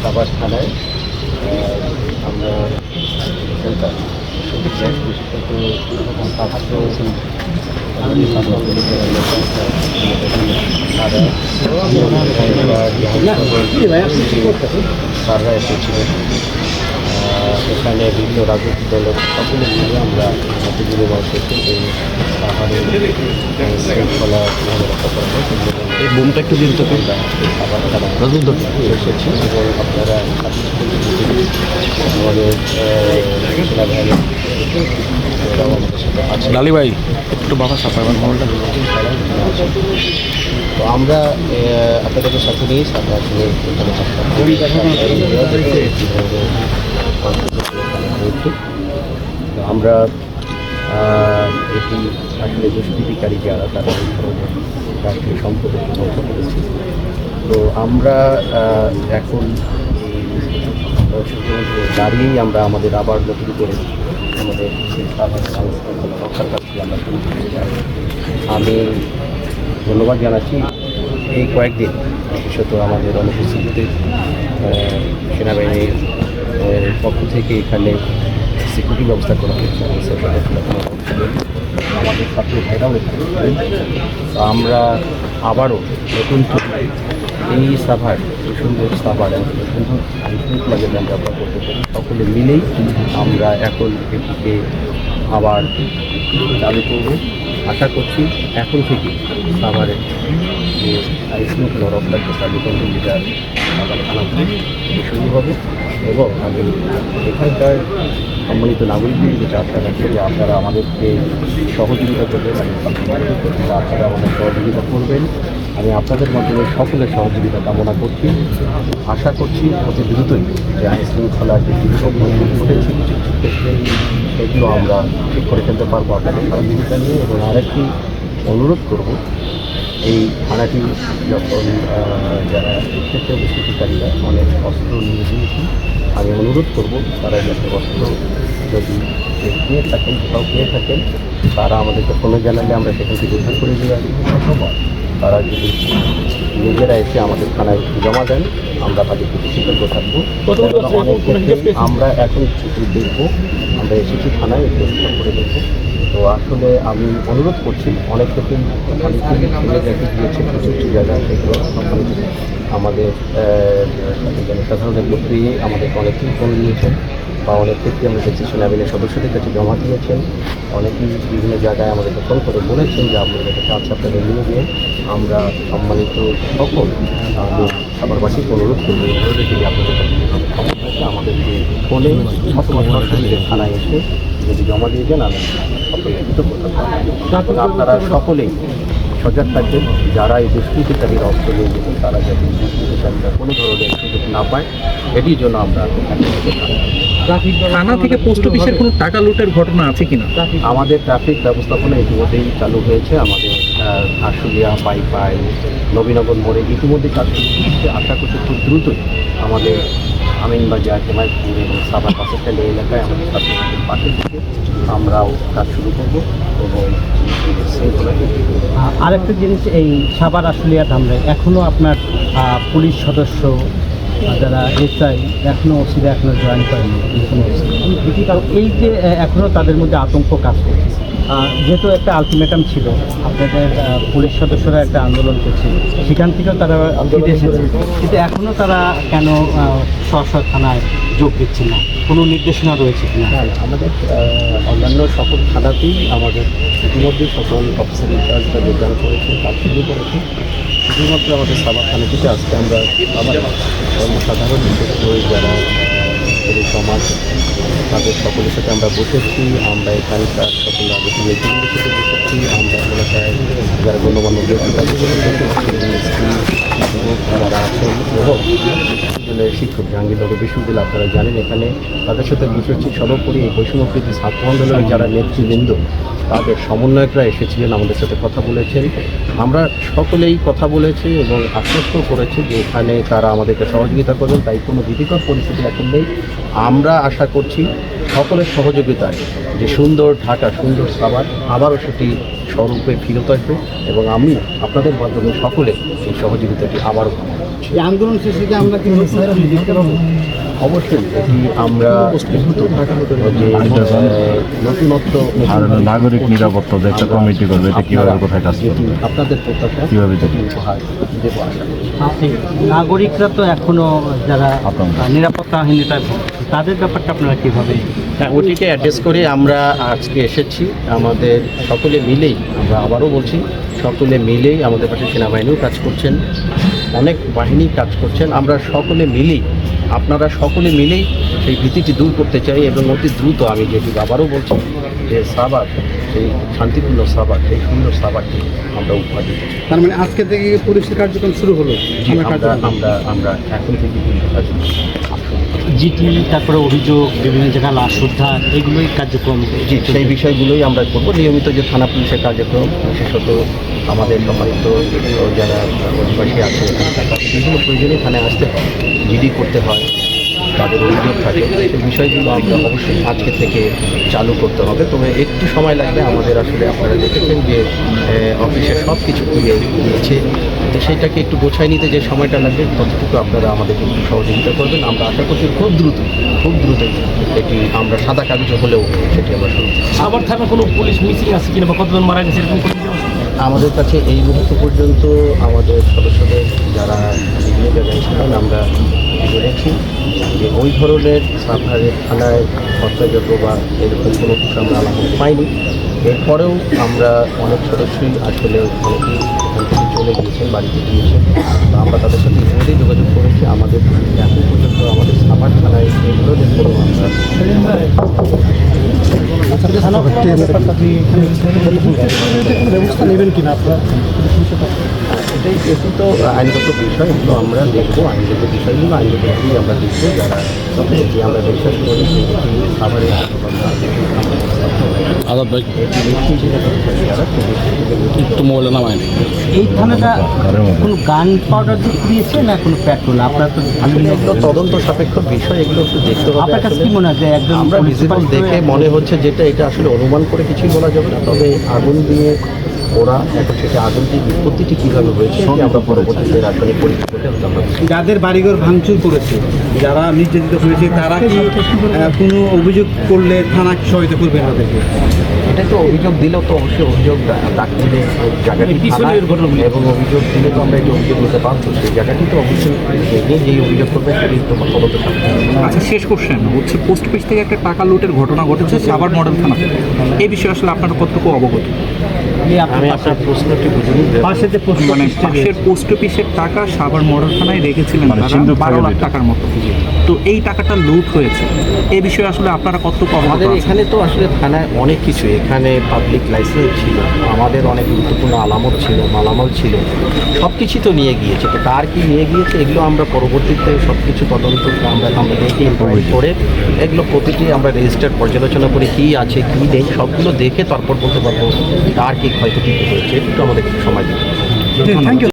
সাবার থানায় আমরা ছাত্র এসেছিলেন এখানে বিভিন্ন রাজনৈতিক দলের সকলে মিলে আমরা বিনিময় শেষে এই পাহাড়ের শৃঙ্খলা কীভাবে রক্ষা করা হয় এই বোমটা একটু দিন তো। আমরা এই খাবার খানা রাজুল দা এসেছি এবং আপনারা আমাদের আছে লালি ভাই একটু বাবা সাফাই তো আমরা আপনাদেরকে সাথে নিয়ে সাথে আসলে তো আমরা এটি আসলে দুষ্কৃতিকারী যারা, তারা এই ধরনের রাষ্ট্রীয় সম্পদের ধ্বংস করেছে তো আমরা এখন দাঁড়িয়েই আমরা আমাদের আবার নতুন করে আমাদের রক্ষার কাজটি আমরা শুরু করতে চাই। আমি ধন্যবাদ জানাচ্ছি। এই কয়েকদিন, বিশেষত আমাদের অনুপস্থিতিতে সেনাবাহিনীর পক্ষ থেকে এখানে সিকিউরিটি ব্যবস্থা করা হয়েছে। আমাদের ছাত্র ভাইরাও আমরা আবারও নতুন এই সাভার সুন্দর সাভার ব্যবহার করতে পারি, সকলে মিলেই আমরা এখন এটিকে আবার চালু করব। আশা করছি এখন থেকে সাভারের যে আইনশৃঙ্খলা রক্ষার যে কার্যক্রম যেটা সাভার থানা থেকে শুরু হবে। এবং আমি এখানকার সম্মানিত নাগরিকদের যে রাখছে যে আপনারা আমাদেরকে সহযোগিতা করবেন আপনারা আমাদের সহযোগিতা করবেন। আমি আপনাদের মাধ্যমে সকলের সহযোগিতা কামনা করছি। আশা করছি অতি দ্রুতই যে আইন শৃঙ্খলার যে ঘটেছে, সেগুলো আমরা ঠিক করে ফেলতে পারব আপনাদের সহযোগিতা নিয়ে। এবং আরেকটি অনুরোধ করব, এই থানাটি যখন যারা ক্ষেত্রে অনেক অস্ত্র নিয়ে গিয়েছে আমি অনুরোধ করব তারা যাতে অস্ত্র যদি নিয়ে থাকেন কোথাও পেয়ে থাকেন তারা আমাদেরকে ফোনে জানালে আমরা সেখান থেকে উদ্ধার করে দিয়ে আসব। অথবা তারা যদি নিজেরা এসে আমাদের থানায় জমা দেন আমরা তাদেরকে কৃতজ্ঞ থাকব। কেননা অনেক ক্ষেত্রে আমরা এখন দেখব আমরা এসেছি থানায় উদ্ধার করে দেখব। তো আসলে আমি অনুরোধ করছি অনেক ক্ষেত্রে অনেকেই ফেলে রেখে গিয়েছে কিছু সেগুলো। আমাদের আহ, জনসাধারণের লোকই আমাদেরকে অনেকেই ফোন দিয়েছেন বা অনেক ক্ষেত্রে আমরা দেখছি সেনাবাহিনীর সদস্যদের কাছে জমা দিয়েছেন। অনেকেই বিভিন্ন জায়গায় আমাদেরকে ফোন করে বলেছেন যে আপনাদের কাছে আচ্ছা আপনাদের নিয়ে গিয়ে আমরা সম্মানিত সকল আমি সাভারবাসীকে অনুরোধ করব যদি আপনাদের কাছে আমাদেরকে ফোনে থানায় এসে যদি জমা দিয়ে দেন আমি আপনারা সকলেই সজাগ থাকবেন। যারা এই দুষ্কৃতিকারীর অস্ত্র নিয়ে যেতেন তারা যাতে দুষ্কৃতিকারীরা কোনো ধরনের সুযোগ না পায় এটির জন্য আমরা থানা থেকে পোস্ট অফিসের কোনো টাকা লুটের ঘটনা আছে কিনা? আমাদের ট্রাফিক ব্যবস্থাপনা ইতিমধ্যেই চালু হয়েছে। আমাদের আশুলিয়া পাইপাই নবীনগর মোড়ে ইতিমধ্যে কাজ আশা করছি খুব দ্রুতই আমাদের আমিনবাজার হেমায়তপুর এবং সাবার পাশেখালী এলাকায় আমাদের ছাত্রছাত্রীর পাশে থেকে আমরাও কাজ শুরু করব এবং। আরেকটা জিনিস এই সাবার আশুলিয়া ধামরাই এখনও আপনার পুলিশ সদস্য যারা এসআই এখনও ওসিরা এখনও জয়েন করেনি কারণ এই যে এখনও তাদের মধ্যে আতঙ্ক কাজ করছে যেহেতু একটা আলটিমেটাম ছিল আপনাদের পুলিশ সদস্যরা একটা আন্দোলন করছিল সেখান থেকেও তারা ফিরে এসেছে। কিন্তু এখনও তারা কেন স্ব স্ব থানায় যোগ দিচ্ছে না? কোনো নির্দেশনা রয়েছে কিনা? না, না, আমাদের অন্যান্য সকল থানাতেই আমাদের ইতিমধ্যে সকল অফিসার ইনচার্জরা যোগদান করেছে কাজ শুরু করেছে। শুধুমাত্র আমাদের সাবার থানাটিতে আজকে আমরা বিশেষ করে যারা এই সমাজ, তাদের সকলের সাথে আমরা বসেছি, আমরা এখানকার সকল বসেছি আমরা এলাকায় যারা ব্যক্তি তাদের যারা আছেন বিশ্ববিদ্যালয়ের শিক্ষক জাহাঙ্গীরনগর বিশ্ববিদ্যালয়, আপনারা জানেন এখানে তাদের সাথে বসেছি সর্বোপরি এই বৈষম্যপ্রীতি ছাত্র আন্দোলনের যারা নেতৃবৃন্দ, তাদের সমন্বয়করা এসেছিলেন, আমাদের সাথে কথা বলেছেন। আমরা সকলেই কথা বলেছি এবং আশ্বস্ত করেছি যে এখানে তারা আমাদেরকে সহযোগিতা করবেন, তাই কোনো ভীতিকর পরিস্থিতি এখন নেই। আমরা আশা করছি সকলের সহযোগিতায় যে সুন্দর ঢাকা, সুন্দর সাবার আবারও সেটি স্বরূপে ফিরত আসবে এবং আমি আপনাদের মাধ্যমে সকলে এই সহযোগিতাটি আবারও এই আন্দোলন শেষে কি আমরা কি অবশ্যই আমরা নতুনত্ব নাগরিক নিরাপত্তা যে একটা কমিটি করবে এটা কীভাবে কোথায় কাজ করবে? আপনাদের প্রত্যাশা কীভাবে। নাগরিকরা তো এখনও যারা আতঙ্ক। নিরাপত্তাহীনতা তাদের ব্যাপারটা আপনারা কীভাবে হ্যাঁ ওটিকে অ্যাড্রেস করে আমরা আজকে এসেছি। আমাদের সকলে মিলেই আমরা আবারও বলছি সকলে মিলেই আমাদের পাশে সেনাবাহিনীও কাজ করছেন। অনেক বাহিনী কাজ করছেন। আমরা সকলে মিলেই আপনারা সকলে মিলেই সেই ভীতিটি দূর করতে চাই এবং অতি দ্রুত আমি যেটি আবারও বলছি যে সাবার সেই শান্তিপূর্ণ সাবার সেই সুন্দর সাবারটি আমরা উপহার দিতে তার মানে আজকে থেকে পুলিশের কার্যক্রম শুরু হলো। আমরা আমরা আমরা এখন থেকে পুলিশের কাজ জিটি, তারপরে অভিযোগ, বিভিন্ন জায়গায় লাশ উদ্ধার, এগুলোই কার্যক্রম জি, সেই বিষয়গুলোই আমরা করব। নিয়মিত যে থানা পুলিশের কার্যক্রম, বিশেষত আমাদের সম্মানিত যারা অধিবাসী আছে বিভিন্ন প্রয়োজনে থানায় আসতে হয়, জিডি করতে হয়। তাদের অভিযোগ থাকে সেই বিষয়গুলো আমরা অবশ্যই আজকে থেকে চালু করতে হবে তবে একটু সময় লাগবে আমাদের আসলে আপনারা দেখেছেন যে অফিসে সব কিছু খুলে দিয়েছে তো সেইটাকে একটু গোছায় নিতে যে সময়টা লাগবে ততটুকু আপনারা আমাদেরকে একটু সহযোগিতা করবেন আমরা আশা করছি খুব দ্রুত খুব দ্রুত এটি আমরা সাদা কাগজে হলেও সেটি আমরা শুরু। আবার থানা কোনো পুলিশ মিসিং আছে কিনা বা কতজন মারা গেছে এরকম? আমাদের কাছে এই মুহূর্ত পর্যন্ত আমাদের সদস্যদের যারা বিভিন্ন জায়গায় ছিলেন আমরা বলেছি যে ওই ধরনের সাভারের থানায় হত্যাযোগ্য বা এরকম কোনো কিছু আমরা আলামত পাইনি। এরপরেও আমরা অনেক সদস্যই আসলে অনেকেই এখান থেকে চলে গিয়েছেন, বাড়িতে গিয়েছেন। আমরা তাদের সাথে ইতিমধ্যেই যোগাযোগ করেছি। আমাদের এখন পর্যন্ত আমাদের সাভার থানায় ধরনের কোনো আমরা ব্যবস্থা নেবেন কিনা আপনারা এটাই এটি তো আইনগত বিষয় এগুলো আমরা দেখব আইনগত বিষয়গুলো আইনগতভাবেই আমরা দেখব যারা এটি আমরা বিশ্বাস করি খাবারের এটি একটু মোবাইলে নামায় এই থানাটা কোনো গান পাউডার দিয়ে দিয়েছে না কোনো পেট্রোল আপনার তো আসলে এগুলো তদন্ত সাপেক্ষ বিষয় এগুলো একটু দেখতে হবে আপনার কাছে কি মনে হয় একদম আমরা ভিজিবল দেখে মনে হচ্ছে যেটা এটা আসলে অনুমান করে কিছুই বলা যাবে না তবে আগুন দিয়ে ওরা এখন সেটা আগুনটি বিপত্তিটি কীভাবে হয়েছে আমরা পরবর্তীতে রাজধানী পরীক্ষা যাদের বাড়িঘর ভাঙচুর করেছে যারা নির্যাতিত হয়েছে তারা কি কোনো অভিযোগ করলে থানা কি সহায়তা করবে না তাদেরকে এটা তো অভিযোগ দিলেও তো অবশ্যই অভিযোগ দা- ডাকতে হবে। ওই জায়গাটি পিছনের থানা এবং অভিযোগ দিলে তো আমরা এটা অভিযোগ নিতে পারব সেই জায়গাটি তো অবশ্যই দেখে যেই অভিযোগ করবে সেটি তো তদন্ত আচ্ছা শেষ কোশ্চেন হচ্ছে পোস্ট অফিস থেকে একটা টাকা লুটের ঘটনা ঘটেছে সাভার মডেল থানা। এই বিষয়ে আসলে আপনার কতটুকু অবগত? আমি আপনার প্রশ্নটি বুঝিনি যে- পাশে যে পোস্ট মানে পাশের পোস্ট অফিসের টাকা সাভার মডেল থানায় রেখেছিলেন মানে বারো লাখ টাকার মতো তো এই টাকাটা লুট হয়েছে। এ বিষয়ে আসলে আপনারা অবগত আমাদের এখানে তো আসলে থানায় অনেক কিছু। এখানে পাবলিক লাইসেন্স ছিল আমাদের অনেক গুরুত্বপূর্ণ আলামত ছিল মালামাল ছিল সব কিছু তো নিয়ে গিয়েছে। তো কার কি নিয়ে গিয়েছে এগুলো আমরা পরবর্তীতে সব কিছু তদন্ত আমরা আমরা দেখে ইনকোয়ারি করে এগুলো প্রতিটি আমরা রেজিস্টার পর্যালোচনা করে কী আছে কী নেই সবগুলো দেখে তারপর বলতে পারব কার কী ক্ষয়ক্ষতি হয়েছে। একটু আমাদের একটু সময় দিতে হবে। Thank you